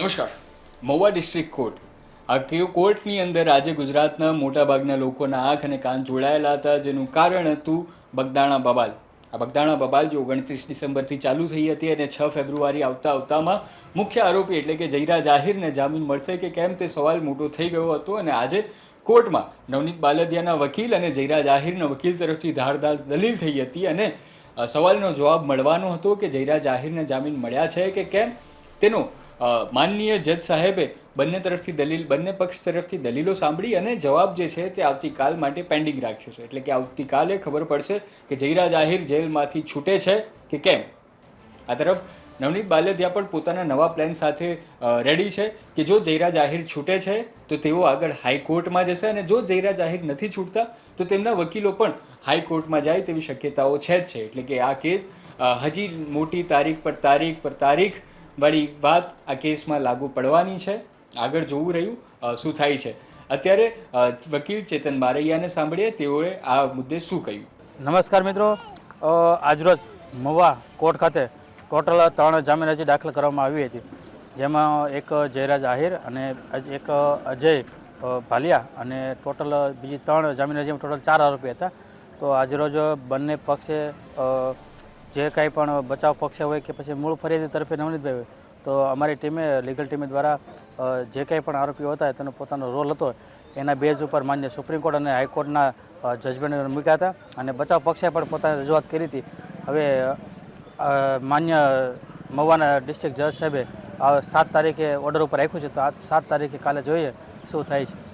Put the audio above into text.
નમસ્કાર. Mahuva district court આ કેવ કોર્ટની અંદર આજે ગુજરાતના મોટાભાગના લોકોના આંખ અને કાન જોડાયેલા હતા, જેનું કારણ હતું બગદાણા બબાલ. આ બગદાણા બબાલ જે ઓગણત્રીસ ડિસેમ્બરથી ચાલુ થઈ હતી અને છ ફેબ્રુઆરી આવતા આવતામાં મુખ્ય આરોપી એટલે કે જયરા જાહેરને જામીન મળશે કે કેમ તે સવાલ મોટો થઈ ગયો હતો અને આજે કોર્ટમાં નવનીત બાલદિયાના વકીલ અને જયરા જાહિરના વકીલ તરફથી ધારદાર દલીલ થઈ હતી અને સવાલનો જવાબ મળવાનો હતો કે જયરા જાહિરને જામીન મળ્યા છે કે કેમ? તેનો માનનીય જજ સાહેબે બંને તરફથી દલીલ, બંને પક્ષ તરફથી દલીલો સાંભળી અને જવાબ જે છે તે આવતીકાલ માટે પેન્ડિંગ રાખ્યો છે. એટલે કે આવતીકાલે ખબર પડશે કે જયરાજ આહિર જેલમાંથી છૂટે છે કે કેમ? આ તરફ નવનીત બાલદિયા પણ પોતાના નવા પ્લાન સાથે રેડી છે કે જો જયરાજ આહિર છૂટે છે, તો તેઓ આગળ હાઈકોર્ટમાં જશે અને જો જયરાજ આહિર નથી છૂટતા, તો તેમના વકીલો પણ હાઈકોર્ટમાં જાય તેવી શક્યતાઓ છે જ છે. એટલે કે આ કેસ હજી મોટી તારીખ પર તારીખ પર તારીખ વાળી વાત આ કેસમાં લાગુ પડવાની છે. આગળ જોવું રહ્યું શું થાય છે. અત્યારે વકીલ ચેતન બારૈયાને સાંભળીએ, તેઓએ આ મુદ્દે શું કહ્યું? નમસ્કાર મિત્રો. આજરોજ મવા કોર્ટ ખાતે ટોટલ ત્રણ જામીન અરજી દાખલ કરવામાં આવી હતી. જેમાં એક જયરાજ આહિર અને એક અજય ભાલિયા અને ટોટલ બીજી ત્રણ જામીન અરજીમાં ટોટલ ચાર આરોપી હતા. તો આજરોજ બંને પક્ષે જે કાંઈ પણ બચાવ પક્ષ હોય કે પછી મૂળ ફરિયાદી તરફે નવનીતભાઈ તો અમારી ટીમે, લીગલ ટીમે દ્વારા જે કંઈ પણ આરોપીઓ હતા તેનો પોતાનો રોલ હતો. એના બેઝ ઉપર માન્ય સુપ્રીમ કોર્ટ અને હાઈકોર્ટના જજમેન્ટ મૂક્યા હતા અને બચાવ પક્ષે પણ પોતાની રજૂઆત કરી હતી. હવે માન્ય મવાના ડિસ્ટ્રિક્ટ જજ સાહેબે સાત તારીખે ઓર્ડર ઉપર રાખ્યું છે, તો આ સાત તારીખે કાલે જોઈએ શું થાય છે.